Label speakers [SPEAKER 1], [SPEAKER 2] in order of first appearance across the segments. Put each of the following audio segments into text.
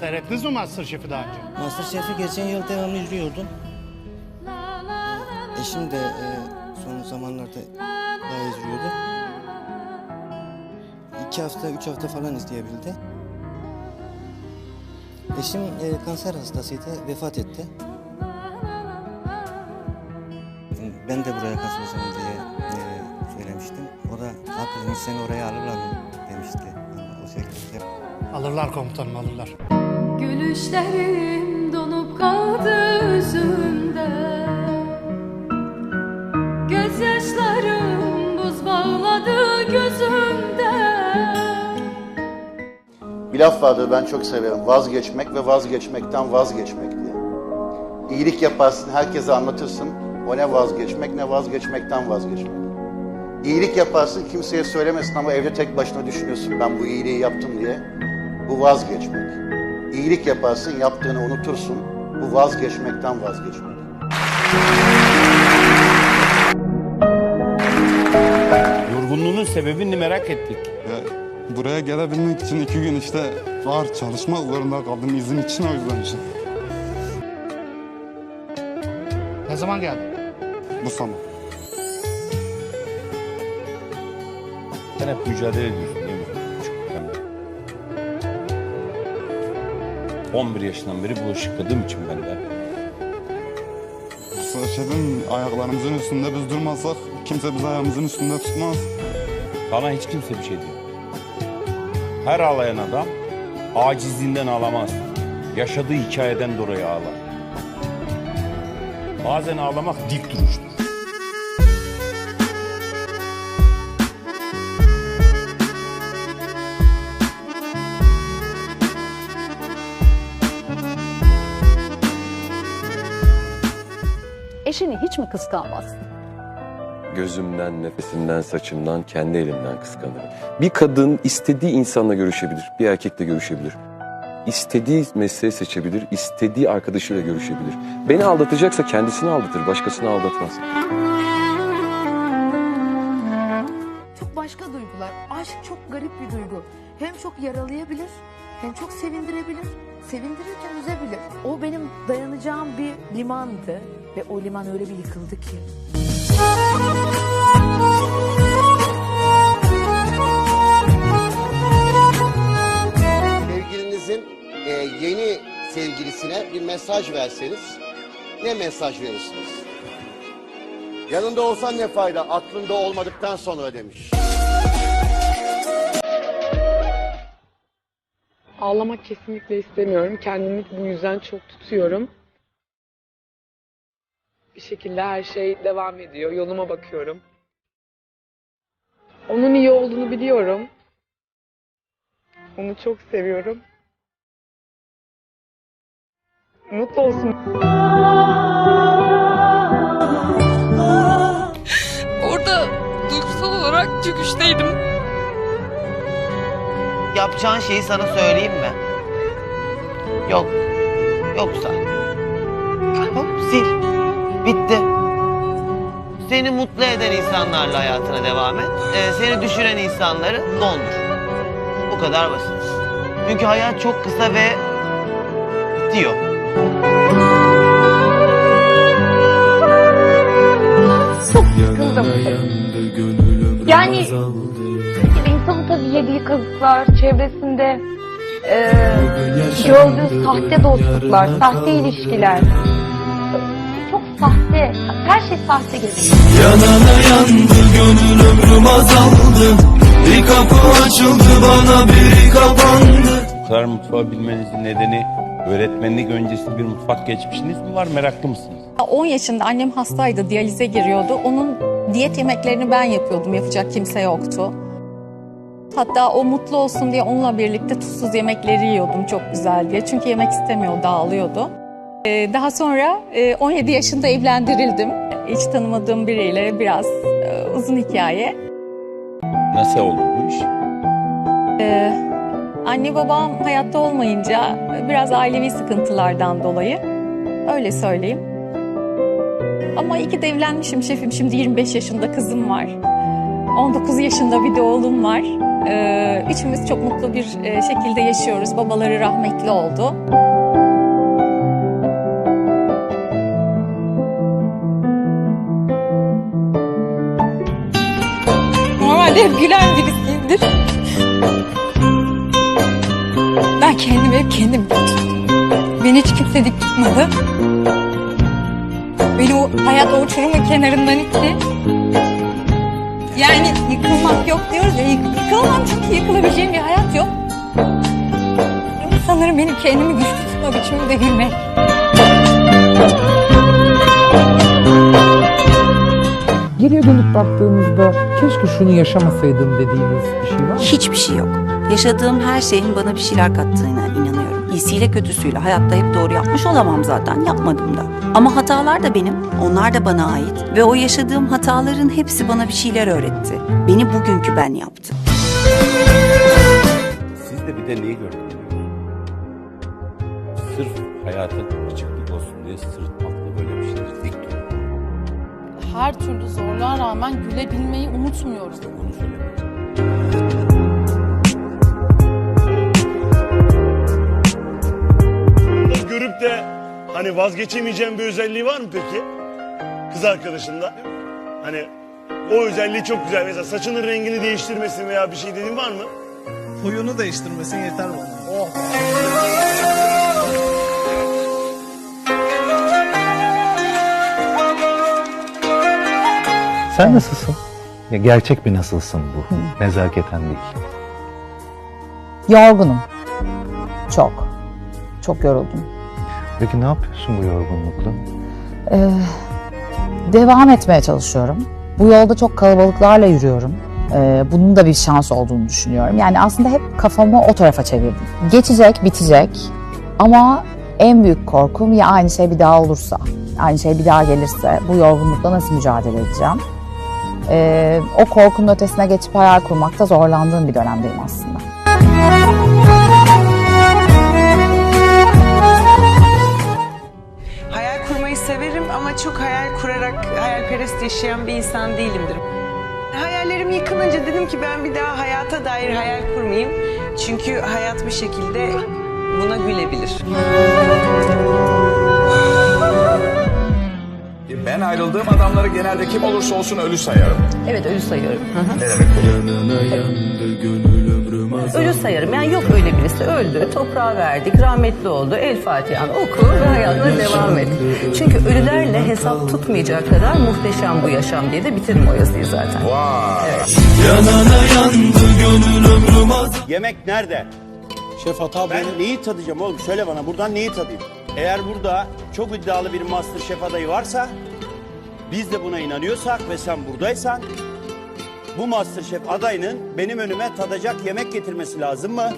[SPEAKER 1] Seyrettiniz mi Masterchef'i daha önce?
[SPEAKER 2] Masterchef'i geçen yıl devamlı izliyordum. Eşim de e, son zamanlarda bayağı izliyordu. İki hafta, üç hafta falan izleyebildi. Eşim e, kanser hastasıydı, vefat etti. Ben de buraya katılacağım diye e, söylemiştim. O da hiç seni oraya alırlar demişti. O şekilde
[SPEAKER 1] Alırlar komutanım alırlar.
[SPEAKER 3] Gülüşlerim donup kaldı yüzümde Gözyaşlarım buz bağladı gözümde
[SPEAKER 4] Bir laf vardır ben çok severim. Vazgeçmek ve vazgeçmekten vazgeçmek diye. İyilik yaparsın, herkese anlatırsın. O ne vazgeçmek ne vazgeçmekten vazgeçmek. İyilik yaparsın, kimseye söylemesin ama evde tek başına düşünüyorsun ben bu iyiliği yaptım diye. Bu vazgeçmek. İyilik yaparsın, yaptığını unutursun. Bu vazgeçmekten vazgeçmek.
[SPEAKER 5] Yorgunluğunun sebebini merak ettik.
[SPEAKER 6] Ya, buraya gelebilmek için iki gün işte var çalışmak zorunda kaldım izin için o yüzden işte.
[SPEAKER 1] Ne zaman geldin?
[SPEAKER 6] Bu sabah.
[SPEAKER 5] Sen hep mücadele ediyorsun 11 yaşından beri bulaşık yıkadığım için ben de.
[SPEAKER 6] Şefim ayaklarımızın üstünde biz durmazsak kimse bizi ayağımızın üstünde tutmaz.
[SPEAKER 5] Bana hiç kimse bir şey diyor. Her ağlayan adam acizliğinden ağlamaz. Yaşadığı hikayeden dolayı ağlar. Bazen ağlamak dik duruştur.
[SPEAKER 7] Eşini hiç mi kıskanmazsın?
[SPEAKER 8] Gözümden, nefesimden, saçımdan, kendi elimden kıskanırım. Bir kadın istediği insanla görüşebilir, bir erkekle görüşebilir. İstediği mesleği seçebilir, istediği arkadaşıyla görüşebilir. Beni aldatacaksa kendisini aldatır, başkasını aldatmaz.
[SPEAKER 9] Çok başka duygular. Aşk çok garip bir duygu. Hem çok yaralayabilir, hem çok sevindirebilir. Sevindirirken üzebilir. O benim dayanacağım bir limandı. Ve o liman öyle bir yıkıldı ki.
[SPEAKER 10] sevgilinizin e, yeni sevgilisine bir mesaj verseniz ne mesaj verirsiniz? Yanında olsan ne fayda, aklında olmadıktan sonra demiş.
[SPEAKER 11] Ağlamak kesinlikle istemiyorum. Kendimi bu yüzden çok tutuyorum. Bir şekilde her şey devam ediyor. Yoluma bakıyorum. Onun iyi olduğunu biliyorum. Onu çok seviyorum. Mutlu olsun.
[SPEAKER 3] Orada duygusal olarak çöküşteydim
[SPEAKER 2] Yapacağın şeyi sana söyleyeyim mi? Yok. Yoksa. Hop, sil. Bitti. Seni mutlu eden insanlarla hayatına devam et. Ee, seni düşüren insanları dondur. Bu kadar basit. Çünkü hayat çok kısa ve bitiyor.
[SPEAKER 7] Çok sıkıldım. Yani insanın tabii yediği kazıklar, çevresinde e, gördüğü sahte dostluklar, sahte ilişkiler. Çok sahte, her şey sahte geliyor.
[SPEAKER 12] Yanana yandı gönül ömrüm azaldı Bir kapı açıldı bana biri kapandı
[SPEAKER 5] Bu kadar mutfağı bilmenizin nedeni öğretmenlik öncesi bir mutfak geçmişiniz mi var meraklı mısınız?
[SPEAKER 7] 10 yaşında annem hastaydı, diyalize giriyordu. Onun diyet yemeklerini ben yapıyordum, yapacak kimse yoktu. Hatta o mutlu olsun diye onunla birlikte tuzsuz yemekleri yiyordum çok güzel diye. Çünkü yemek istemiyor, dağılıyordu. Ee, Daha sonra e, 17 yaşında evlendirildim. Hiç tanımadığım biriyle biraz e, uzun hikaye.
[SPEAKER 5] Nasıl oldu bu iş?
[SPEAKER 7] Ee, Anne babam hayatta olmayınca biraz ailevi sıkıntılardan dolayı öyle söyleyeyim. Ama iyi ki de evlenmişim şefim. Şimdi 25 yaşında kızım var. 19 yaşında bir de oğlum var. e, üçümüz çok mutlu bir e, şekilde yaşıyoruz. Babaları rahmetli oldu.
[SPEAKER 3] Normalde hep gülen birisiyimdir. Ben kendimi hep kendim. Beni hiç kimse dik tutmadı. Beni o hayat o uçurumun kenarından itti. Yani yıkılmak yok diyoruz ya, yık- yıkılamam çünkü yıkılabileceğim bir hayat yok. Sanırım benim kendimi güçlü tutma biçimim de gülmek.
[SPEAKER 9] Geriye dönüp baktığımızda keşke şunu yaşamasaydım dediğiniz bir şey var mı?
[SPEAKER 13] Hiçbir şey yok. Yaşadığım her şeyin bana bir şeyler kattığına inanıyorum. İyisiyle kötüsüyle hayatta hep doğru yapmış olamam zaten. Yapmadım da. Ama hatalar da benim. Onlar da bana ait. Ve o yaşadığım hataların hepsi bana bir şeyler öğretti. Beni bugünkü ben yaptı.
[SPEAKER 14] Siz de bir de neyi gördünüz? Sırf hayatın açıklık olsun diye sırıtmakla böyle bir şeydir. Dik durun.
[SPEAKER 3] Her türlü zorluğa rağmen gülebilmeyi unutmuyorum.
[SPEAKER 14] Onu söylemek.
[SPEAKER 12] Hani vazgeçemeyeceğim bir özelliği var mı peki? Kız arkadaşında. Hani o özelliği çok güzel. Mesela saçının rengini değiştirmesin veya bir şey dediğin var mı?
[SPEAKER 1] Huyunu değiştirmesin yeter bana. Oh.
[SPEAKER 2] Sen nasılsın? Ya gerçek bir nasılsın bu. Nezaketen değil.
[SPEAKER 13] Yorgunum. Çok. Çok yoruldum.
[SPEAKER 2] Peki ne yapıyorsun bu yorgunlukla?
[SPEAKER 13] Ee, devam etmeye çalışıyorum. Bu yolda çok kalabalıklarla yürüyorum. Ee, bunun da bir şans olduğunu düşünüyorum. Yani aslında hep kafamı o tarafa çevirdim. Geçecek, bitecek. Ama en büyük korkum ya aynı şey bir daha olursa, aynı şey bir daha gelirse bu yorgunlukla nasıl mücadele edeceğim? Ee, o korkunun ötesine geçip hayal kurmakta zorlandığım bir dönemdeyim aslında.
[SPEAKER 15] Hayalperest yaşayan bir insan değilimdir. Hayallerim yıkılınca dedim ki ben bir daha hayata dair hayal kurmayayım. Çünkü hayat bir şekilde buna gülebilir.
[SPEAKER 12] Ben ayrıldığım adamları genelde kim olursa olsun ölü sayarım.
[SPEAKER 13] Evet ölü sayıyorum.
[SPEAKER 12] Ne demek
[SPEAKER 13] Ölü sayarım. Yani yok öyle birisi öldü, toprağa verdik, rahmetli oldu, el Fatiha'nı oku ve hayatına devam et. Çünkü ölülerle hesap tutmayacak kadar muhteşem bu yaşam diye de bitiririm o yazıyı zaten. Evet.
[SPEAKER 12] Yanana yandı gönül ömrüm
[SPEAKER 5] Yemek nerede?
[SPEAKER 1] Şef hata
[SPEAKER 5] Ben neyi tadacağım oğlum? Söyle bana buradan neyi tadayım? Eğer burada çok iddialı bir Master Şef adayı varsa, biz de buna inanıyorsak ve sen buradaysan, bu Master Şef adayının benim önüme tadacak yemek getirmesi lazım mı?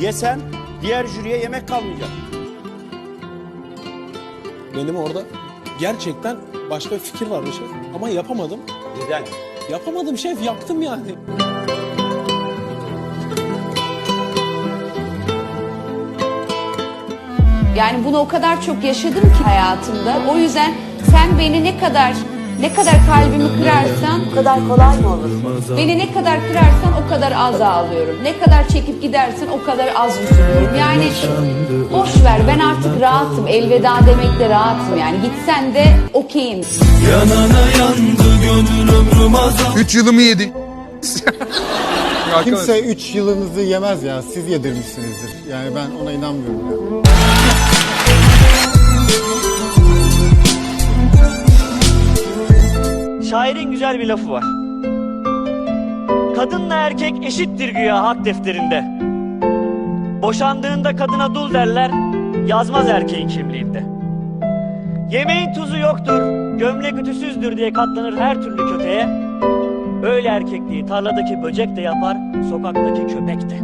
[SPEAKER 5] Yesem diğer jüriye yemek kalmayacak.
[SPEAKER 1] Benim orada gerçekten başka bir fikir vardı şef. Ama yapamadım.
[SPEAKER 5] Neden?
[SPEAKER 1] Yapamadım şef yaptım yani.
[SPEAKER 3] Yani bunu o kadar çok yaşadım ki hayatımda. O yüzden sen beni ne kadar ne kadar kalbimi kırarsan
[SPEAKER 13] Bu kadar kolay mı olur?
[SPEAKER 3] beni ne kadar kırarsan o kadar az ağlıyorum. Ne kadar çekip gidersen o kadar az üzülüyorum. Yani boş ver ben artık rahatım. Elveda demekle rahatım yani. Gitsen de okeyim.
[SPEAKER 12] Yanana yandı gönül ömrüm azal
[SPEAKER 16] 3 yılımı yedi.
[SPEAKER 1] Kimse 3 yılınızı yemez ya. Siz yedirmişsinizdir. Yani ben ona inanmıyorum. ya.
[SPEAKER 12] Şairin güzel bir lafı var. Kadınla erkek eşittir güya hak defterinde. Boşandığında kadına dul derler, yazmaz erkeğin kimliğinde. Yemeğin tuzu yoktur, gömlek ütüsüzdür diye katlanır her türlü köteye. Öyle erkekliği tarladaki böcek de yapar, sokaktaki köpek de.